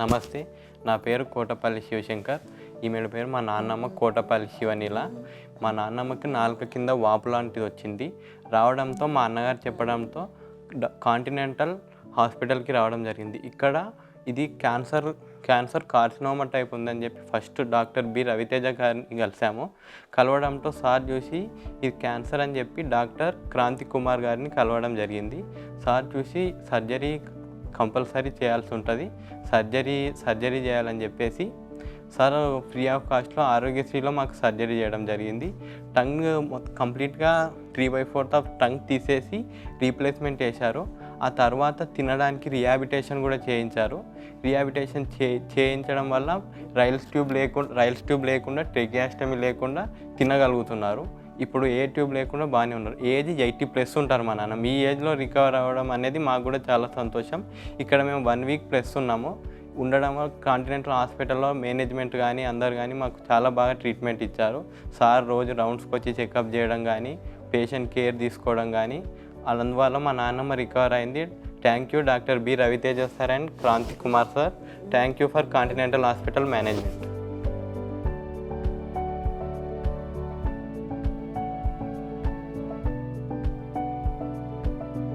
నమస్తే నా పేరు కోటపల్లి శివశంకర్. ఈమెడ పేరు మా నాన్నమ్మ కోటపల్లి శివనీల. మా నాన్నమ్మకి నాలుక కింద వాపు లాంటిది వచ్చింది. రావడంతో మా అన్నగారు చెప్పడంతో కాంటినెంటల్ హాస్పిటల్కి రావడం జరిగింది. ఇక్కడ ఇది క్యాన్సర్ క్యాన్సర్ కార్సినోమా టైప్ ఉందని చెప్పి ఫస్ట్ డాక్టర్ బి. రవితేజ గారిని కలిసాము. కలవడంతో సార్ చూసి ఇది క్యాన్సర్ అని చెప్పి డాక్టర్ క్రాంతి కుమార్ గారిని కలవడం జరిగింది. సార్ చూసి సర్జరీ కంపల్సరీ చేయాల్సి ఉంటుంది. సర్జరీ సర్జరీ చేయాలని చెప్పేసి సార్ ఫ్రీ ఆఫ్ కాస్ట్లో ఆరోగ్యశ్రీలో మాకు సర్జరీ చేయడం జరిగింది. టంగ్ కంప్లీట్గా three by fourth of tongue తీసేసి రీప్లేస్మెంట్ చేశారు. ఆ తర్వాత తినడానికి రిహాబిటేషన్ కూడా చేయించారు. రిహాబిటేషన్ చే చేయించడం వల్ల రైల్స్ ట్యూబ్ లేకుండా రైల్స్ ట్యూబ్ లేకుండా ట్రెకియాస్టమీ లేకుండా తినగలుగుతున్నారు. ఇప్పుడు ఏ ట్యూబ్ లేకుండా బాగానే ఉన్నారు. ఏజ్ ఎయిటీ ప్లస్ ఉంటారు మా నాన్న. మీ ఏజ్లో రికవర్ అవ్వడం అనేది మాకు కూడా చాలా సంతోషం. ఇక్కడ మేము వన్ వీక్ ప్లస్ ఉన్నాము. ఉండడం వల్ల కాంటినెంటల్ హాస్పిటల్లో మేనేజ్మెంట్ కానీ అందరు కానీ మాకు చాలా బాగా ట్రీట్మెంట్ ఇచ్చారు. సార్ రోజు రౌండ్స్కి వచ్చి చెకప్ చేయడం కానీ పేషెంట్ కేర్ తీసుకోవడం కానీ అందువల్ల మా నాన్నమ్మ రికవర్ అయింది. Thank you doctor B Raviteja sir and Kranthi Kumar sir. Thank you for Continental hospital management